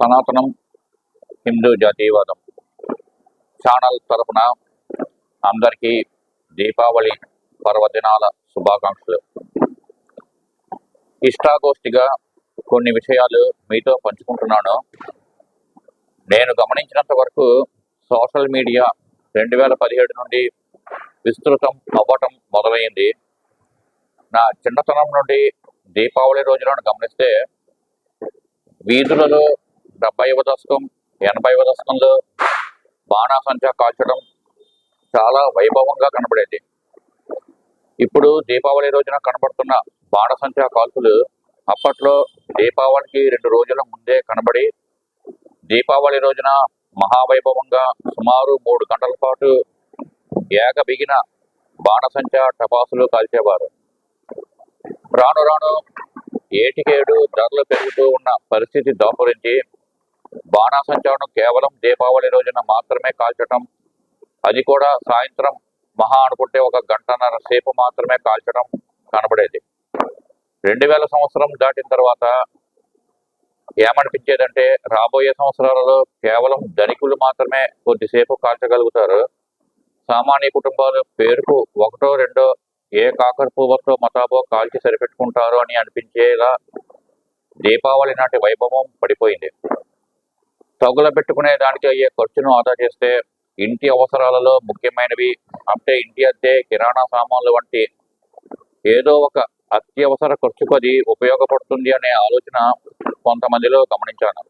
సనాతనం హిందూ జాతీయవాదం ఛానల్ తరపున అందరికీ దీపావళి పర్వదినాల శుభాకాంక్షలు. ఇష్టాగోష్ఠిగా కొన్ని విషయాలు మీతో పంచుకుంటున్నాను. నేను గమనించినంత వరకు సోషల్ మీడియా రెండు వేల పదిహేడు నుండి విస్తృతం అవ్వటం మొదలైంది. నా చిన్నతనం నుండి దీపావళి రోజులను గమనిస్తే వీధులలో డెబ్బైవ దశకం ఎనభైవ దశకంలో బాణాసంచా కాల్చడం చాలా వైభవంగా కనబడేది. ఇప్పుడు దీపావళి రోజున కనబడుతున్న బాణసంచా కాల్పులు అప్పట్లో దీపావళికి రెండు రోజుల ముందే కనబడి దీపావళి రోజున మహావైభవంగా సుమారు మూడు గంటల పాటు ఏక బిగిన బాణసంచా టపాసులు కాల్చేవారు. రాను రాను ఏటికేడు ధరలు పెరుగుతూ ఉన్న పరిస్థితి దాపురించి బాణాసంచాను కేవలం దీపావళి రోజున మాత్రమే కాల్చడం అది కూడా సాయంత్రం మహా అనుకుంటే ఒక గంటన్నర సేపు మాత్రమే కాల్చడం కనబడేది. రెండు వేల సంవత్సరం దాటిన తర్వాత ఏమనిపించేదంటే రాబోయే సంవత్సరాలలో కేవలం ధనికులు మాత్రమే కొద్దిసేపు కాల్చగలుగుతారు. సామాన్య కుటుంబాలు పేరుకు ఒకటో రెండో ఏ కాకర పువ్వుతో మతాబో కాల్చి సరిపెట్టుకుంటారు అని అనిపించేలా దీపావళి నాటి వైభవం పడిపోయింది. తగులబెట్టుకునే దానికి అయ్యే ఖర్చును ఆదా చేస్తే ఇంటి అవసరాలలో ముఖ్యమైనవి. అంటే ఇంటి అద్దె కిరాణా సామాన్లు వంటి ఏదో ఒక అత్యవసర ఖర్చుకు అది ఉపయోగపడుతుంది అనే ఆలోచన కొంతమందిలో గమనించాను.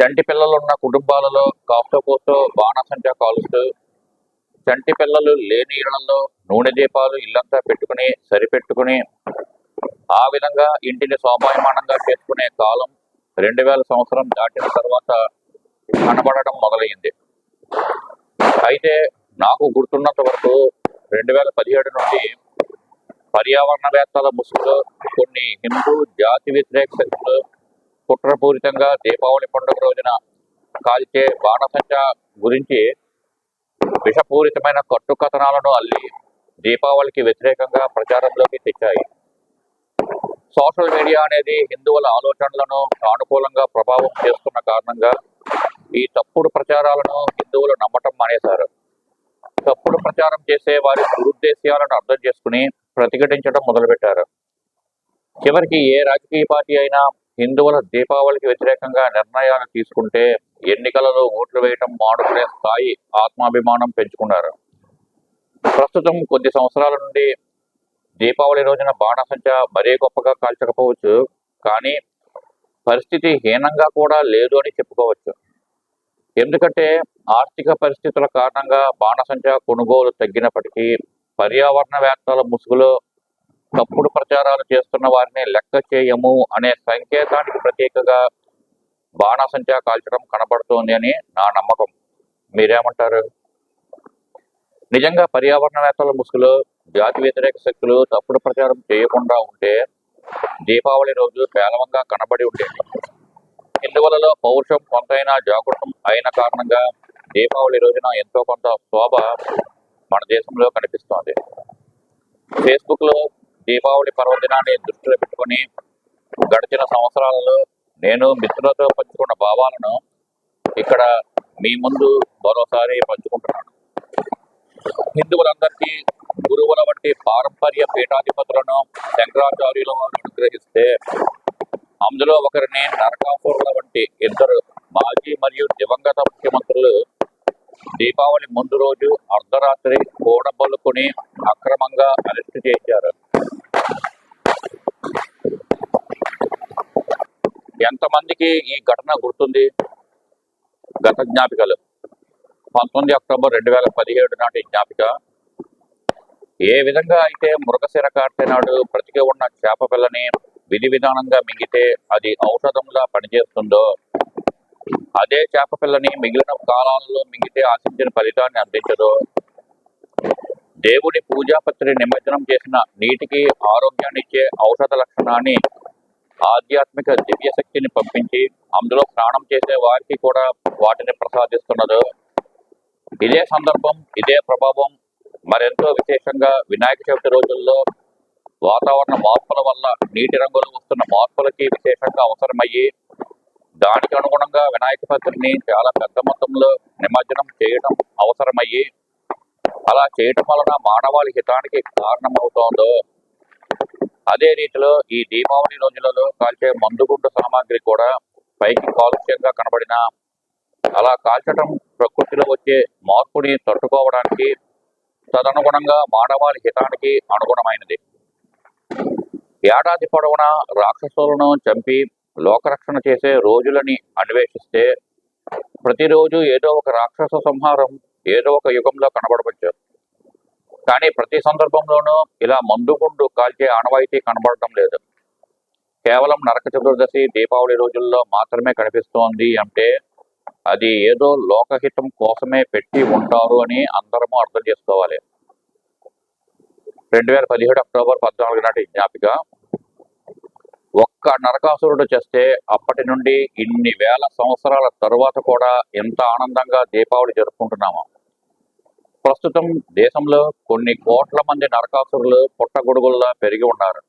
చంటి పిల్లలున్న కుటుంబాలలో కాస్తో కోస్తో బాణసంచా కాలుస్తూ చంటి పిల్లలు లేని ఇళ్ళలో నూనె దీపాలు ఇల్లంతా పెట్టుకుని సరిపెట్టుకుని ఆ విధంగా ఇంటిని సోమాయమానంగా చేసుకునే కాలం రెండు వేల సంవత్సరం దాటిన తర్వాత కనబడటం మొదలైంది అయితే నాకు గుర్తున్నంత వరకు రెండు వేల పదిహేడు నుండి పర్యావరణవేత్తల ముసుగులో కొన్ని హిందూ జాతి వ్యతిరేక శక్తులు కుట్రపూరితంగా దీపావళి పండుగ రోజున కాల్చే బాణసంచ గురించి విషపూరితమైన కట్టుకథనాలను అల్లి దీపావళికి వ్యతిరేకంగా ప్రచారంలోకి తెచ్చాయి. సోషల్ మీడియా అనేది హిందువుల ఆలోచనలను సానుకూలంగా ప్రభావం చేస్తున్న కారణంగా ఈ తప్పుడు ప్రచారాలను హిందువులు నమ్మటం మానేశారు. తప్పుడు ప్రచారం చేసే వారి దురుద్దేశాలను అర్థం చేసుకుని ప్రతిఘటించడం మొదలుపెట్టారు. చివరికి ఏ రాజకీయ పార్టీ అయినా హిందువుల దీపావళికి వ్యతిరేకంగా నిర్ణయాలు తీసుకుంటే ఎన్నికలలో ఓట్లు వేయటం మానుకునే స్థాయి ఆత్మాభిమానం పెంచుకున్నారు. ప్రస్తుతం కొద్ది సంవత్సరాల నుండి దీపావళి రోజున బాణసంచ మరీ గొప్పగా కాల్చకపోవచ్చు కానీ పరిస్థితి హీనంగా కూడా లేదు అని చెప్పుకోవచ్చు. ఎందుకంటే ఆర్థిక పరిస్థితుల కారణంగా బాణసంచ కొనుగోలు తగ్గినప్పటికీ పర్యావరణవేత్తల ముసుగులో తప్పుడు ప్రచారాలు చేస్తున్న వారిని లెక్క చేయము అనే సంకేతానికి ప్రత్యేకగా బాణసంచా కాల్చడం కనబడుతోంది అని నా నమ్మకం. మీరేమంటారు? నిజంగా పర్యావరణవేత్తల ముసుగులో జాతి వ్యతిరేక శక్తులు తప్పుడు ప్రచారం చేయకుండా ఉంటే దీపావళి రోజు పేలవంగా కనబడి ఉండేది. హిందువులలో పౌరుషం కొంతైనా జాగృతం అయిన కారణంగా దీపావళి రోజున ఎంతో కొంత శోభ మన దేశంలో కనిపిస్తోంది. ఫేస్బుక్లో దీపావళి పర్వదినాన్ని దృష్టిలో పెట్టుకొని గడిచిన సంవత్సరాలలో నేను మిత్రులతో పంచుకున్న భావాలను ఇక్కడ మీ ముందు మరోసారి పంచుకుంటున్నాను. హిందువులందరికీ గురువుల వంటి పారంపర్య పీఠాధిపతులను శంకరాచార్యుల వారు అనుగ్రహిస్తే అందులో ఒకరిని నరకాపురుల వంటి ఇద్దరు మాజీ మరియు దివంగత ముఖ్యమంత్రులు దీపావళి ముందు రోజు అర్ధరాత్రి కూడబలుకుని అక్రమంగా అరెస్టు చేశారు. ఎంతమందికి ఈ ఘటన గుర్తుంది? గత జ్ఞాపికలు. పంతొమ్మిది అక్టోబర్ రెండు వేల పదిహేడు నాటి జ్ఞాపిక. ఏ విధంగా అయితే మృగశిర కార్తె నాడు బ్రతికి ఉన్న చేప పిల్లని విధి విధానంగా మింగితే అది ఔషధంలా పనిచేస్తుందో? అదే చేప పిల్లని మిగిలిన కాలాలలో మింగితే ఆశించిన ఫలితాన్ని అందించదో? దేవుడి పూజాపత్రి నిమజ్జనం చేసిన నీటికి ఆరోగ్యాన్ని ఇచ్చే ఔషధ లక్షణాన్ని ఆధ్యాత్మిక దివ్య శక్తిని పంపించి అందులో స్నానం చేసే వారికి కూడా వాటిని ప్రసాదిస్తున్నదో? ఇదే సందర్భం ఇదే ప్రభావం మరెంతో విశేషంగా వినాయక చవితి రోజుల్లో వాతావరణ మార్పుల వల్ల నీటి రంగులో వస్తున్న మార్పులకి విశేషంగా అవసరమయ్యి దానికి అనుగుణంగా వినాయక చవితిని చాలా పెద్ద మొత్తంలో నిమజ్జనం చేయడం అవసరమయ్యి అలా చేయటం వలన మానవాళి హితానికి కారణమవుతోందో అదే రీతిలో ఈ దీపావళి రోజులలో కాల్చే మందుగుండు సామాగ్రి కూడా పైకి కాలుష్యంగా కనబడిన అలా కాల్చడం ప్రకృతిలో వచ్చే మార్పుని తట్టుకోవడానికి తదనుగుణంగా మానవాళి హితానికి అనుగుణమైనది. ఏడాది పొడవునా రాక్షసులను చంపి లోకరక్షణ చేసే రోజులని అన్వేషిస్తే ప్రతిరోజు ఏదో ఒక రాక్షస సంహారం ఏదో ఒక యుగంలో కనబడవచ్చు. కానీ ప్రతి సందర్భంలోనూ ఇలా మందుగుండు కాల్చే ఆనవాయితీ కనబడటం లేదు. కేవలం నరక చతుర్దశి దీపావళి రోజుల్లో మాత్రమే కనిపిస్తోంది అంటే అది ఏదో లోకహితం కోసమే పెట్టి ఉంటారు అని అందరము అర్థం చేసుకోవాలి. రెండు వేల పదిహేడు అక్టోబర్ పద్నాలుగు నాటి జ్ఞాపిక. ఒక్క నరకాసురుడు చేస్తే అప్పటి నుండి ఇన్ని వేల సంవత్సరాల తరువాత కూడా ఎంత ఆనందంగా దీపావళి జరుపుకుంటున్నాము. ప్రస్తుతం దేశంలో కొన్ని కోట్ల మంది నరకాసురులు పుట్టగొడుగుల్లా పెరిగి ఉన్నారు.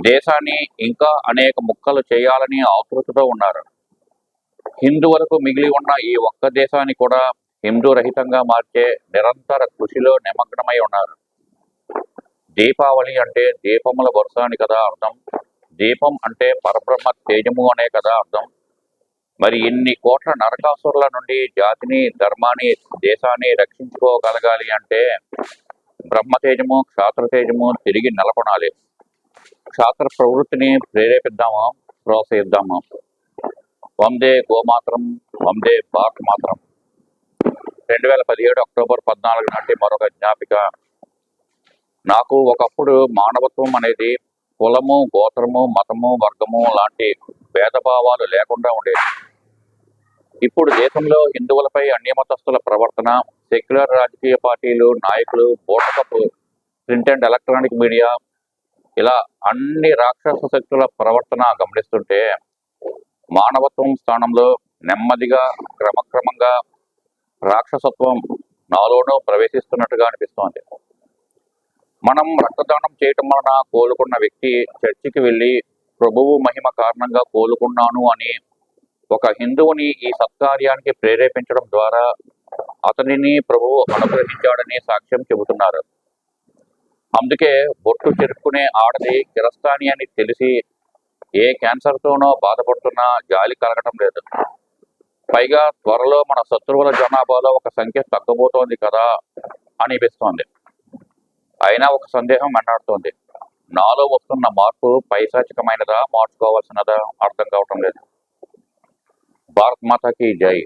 దేశాన్ని ఇంకా అనేక ముక్కలు చేయాలని ఆకృతితో ఉన్నారు. హిందువులకు మిగిలి ఉన్న ఈ ఒక్క దేశాన్ని కూడా హిందూ రహితంగా మార్చే నిరంతర కృషిలో నిమగ్నమై ఉన్నారు. దీపావళి అంటే దీపముల వరుస అని కదా అర్థం. దీపం అంటే పరబ్రహ్మ తేజము అనే కదా అర్థం. మరి ఇన్ని కోట్ల నరకాసురుల నుండి జాతిని ధర్మాన్ని దేశాన్ని రక్షించుకోగలగాలి అంటే బ్రహ్మ తేజము క్షాత్ర తేజము తిరిగి నెలకొనాలి. క్షాత్ర ప్రవృత్తిని ప్రేరేపిద్దాము? ప్రోత్సహిద్దాము? వందే గోమాత్రం వందే భారత్ మాత్రం రెండు వేల పదిహేడు అక్టోబర్ పద్నాలుగు నాటి మరొక జ్ఞాపిక. నాకు ఒకప్పుడు మానవత్వం అనేది కులము గోత్రము మతము వర్గము లాంటి భేదభావాలు లేకుండా ఉండేది. ఇప్పుడు దేశంలో హిందువులపై అన్యమతస్తుల ప్రవర్తన సెక్యులర్ రాజకీయ పార్టీలు నాయకులు బోటకపు ప్రింట్ అండ్ ఎలక్ట్రానిక్ మీడియా ఇలా అన్ని రాక్షస శక్తుల ప్రవర్తన గమనిస్తుంటే మానవత్వం స్థానంలో నెమ్మదిగా క్రమక్రమంగా రాక్షసత్వం నాలోనూ ప్రవేశిస్తున్నట్టుగా అనిపిస్తోంది. మనం రక్తదానం చేయటం వలన కోలుకున్న వ్యక్తి చర్చికి వెళ్ళి ప్రభువు మహిమ కారణంగా కోలుకున్నాను అని ఒక హిందువుని ఈ సత్కార్యానికి ప్రేరేపించడం ద్వారా అతనిని ప్రభువు అనుగ్రహించాడని సాక్ష్యం చెబుతున్నారు. అందుకే బొట్టు చెరుపుకునే ఆడది కిరస్తాని అని తెలిసి ఏ క్యాన్సర్తోనో బాధపడుతున్నా జాలి కలగటం లేదు. పైగా త్వరలో మన శత్రువుల జనాభాలో ఒక సంఖ్య తగ్గబోతోంది కదా అనిపిస్తోంది. అయినా ఒక సందేహం వెంటాడుతోంది. నాలో వస్తున్న మార్పు పైశాచికమైనదా మార్చుకోవాల్సినదా అర్థం కావటం లేదు. భారత్ మాతకి జై.